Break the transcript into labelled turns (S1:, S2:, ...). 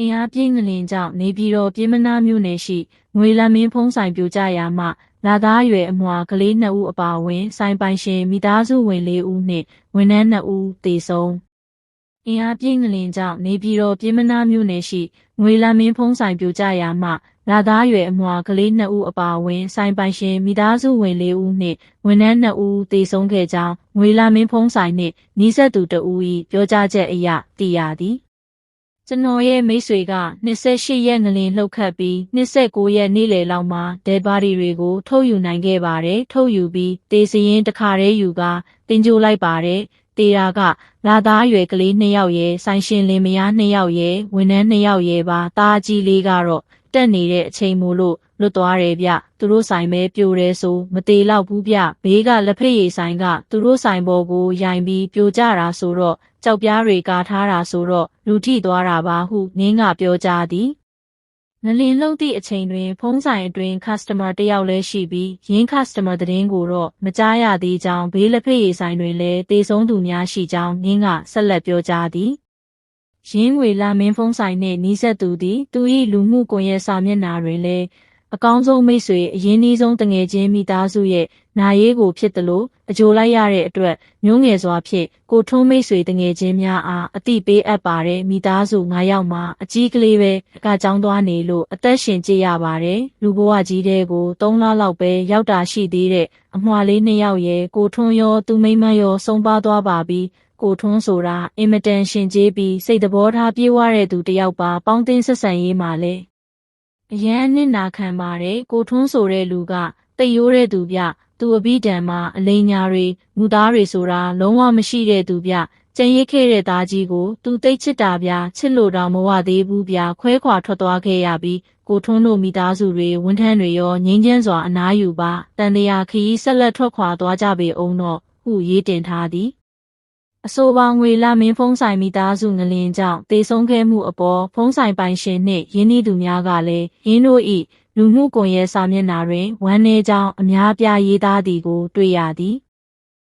S1: အင်အားပြင်းငလင်ကြောင့်နေပြည်တော်ပြည်မနာမြို့နယ်ရှိငွေလမ်းမင်းဖုံးဆိုင်ပြိုကျရာမှလာသားရွယ်အမွာကလေး2ဦးအပါအဝင် ဆိုင်ပိုင်ရှင်မိသားစုဝင်4ဦးနှင့်ဝန်ထမ်း2ဦးသေဆုံးအင်အားပြင်းငလင်ကြောင့်နေပြည်တော်ပြည်မနာမြို့နယ်ရှိငွေလမ်းမင်းဖုံးဆိုင်ပြိုကျရာမှလာသားရွယ်အမွာကလေး2ဦးအပါအဝင် ဆိုင်ပိုင်ရှင်မိသားစုဝင်4ဦးနှင့်ဝန်ထမ်း2ဦးသေဆုံးခဲ့ကြောင်းငွေလမ်းမင်းဖုံးဆိုင်နှင့်နီးစပ်သူ2ဦး၏ပြောကြားချက်အရသိရသည် ကျွန်တော်ရဲ့မိတ်ဆွေက28ရက်ငလင်လှုပ်ခတ်ပြီး29ရက်နေ့လယ်လောက်မှာဒဲဘာဒီတွေကိုထုတ်ယူနိုင်ခဲ့ပါတယ်ထုတ်ယူပြီးတေစရင်တခါတည်းယူကာတင်ကြိုလိုက်ပါတယ်တေရာကလာသားရွယ်ကလေး2ယောက်ရဲ့ဆိုင်ရှင်လင်မယား2ယောက်ရဲ့ဝန်ထမ်း2ယောက်ရဲ့ပါတားကြီးလေးကတော့ တက်နေတဲ့အချိန်မို့လို့လွတ်သွားတယ်ဗျသူတို့ဆိုင်ပဲပြိုတယ်ဆိုမသေးတော့ဘူးဗျဘေးကလက်ဖက်ရည်ဆိုင်ကသူတို့ဆိုင်ပေါ်ကိုရိုင်ပြီးပြိုကျတာဆိုတော့ကြောက်ပြားတွေကာထားတာဆိုတော့လူထိသွားတာပါဟုနင်းကပြောကြသည်နလင်လုံးသည့်အချိန်တွင် ဖုံးဆိုင်အတွင်း customer တယောက်လည်းရှိပြီးရင်း customer သတင်းကိုတော့မကြားရသေးကြောင်းဘေးလက်ဖက်ရည်ဆိုင်တွင်လည်းတေဆုံးသူများရှိကြောင်းနင်းကဆက်လက်ပြောကြားသည် ရင်းငွေလာမင်းဖုံးဆိုင်နှင့်နီးစပ်သူသည်သူ၏လူမှုကွန်ရက်စာမျက်နှာတွင်လည်းအကောင်းဆုံးမိတ်ဆွေအရင်းနှီးဆုံးတငယ်ချင်းမိသားစုရဲ့နာရေးကိုဖြစ်တယ်လို့အကြိုလိုက်ရတဲ့အတွက်မျိုးငယ်စွာဖြင့်ကိုထုံးမိတ်ဆွေတငယ်ချင်းများအားအတိပေးအပ်ပါတယ်မိသားစု9ယောက်မှာအကြီးကလေးပဲကကြောင်းသွားနေလို့အသက်ရှင်ကြရပါတယ်လူဘဝကြီးတဲ့ကို3လလောက်ပဲရောက်တာရှိသေးတဲ့အမွှာလေး2ယောက်ရဲ့ကိုထွန်းရောသူမိမရောဆုံးပါသွားပါပြီး ကိုထွန်းဆိုတာအင်မတန်ရှင်ကျေးပြီးစိတ်တဘောထားပြေးဝတဲ့သူတယောက်ပါပေါင်းသင်းဆက်ဆံရေးမှာလဲအရန်အနစ်နာခံပါတယ်ကိုထွန်းဆိုတဲ့လူကတိတ်ရိုးတဲ့သူဗျသူအဘိဓမ္မာအလိညာတွေမူသားတွေဆိုတာလုံးဝမရှိတဲ့သူဗျကျန်ရစ်ခဲ့တဲ့သားကြီးကိုသူတိတ်ချစ်တာဗျချစ်လို့တော့မဝသေးဘူးဗျခွဲခွာထွက်သွားခဲ့ရပြီးကိုထွန်းတို့မိသားစုတွေဝန်ထမ်းတွေရောငိမ့်ချမ်းစွာအနားယူပါတန်တရာခရီးဆက်လက်ထွက်ခွာသွားကြပေအောင်တော့ဟုရေးတင်ထားသည် အဆိုပါငွေလာမင်းဖုံးဆိုင်မိသားစုငလင်ကြောင့်တေဆုံးခဲ့မှုအပေါ်ဖုံးဆိုင်ပိုင်ရှင်နှင့်ရင်းနှီးသူများကလည်းရင်းတို့၏လူမှုကွန်ရက်စာမျက်နှာတွင်ဝမ်းနည်းကြောင်းအများပြားရေးသားသည်ကိုတွေ့ရသည်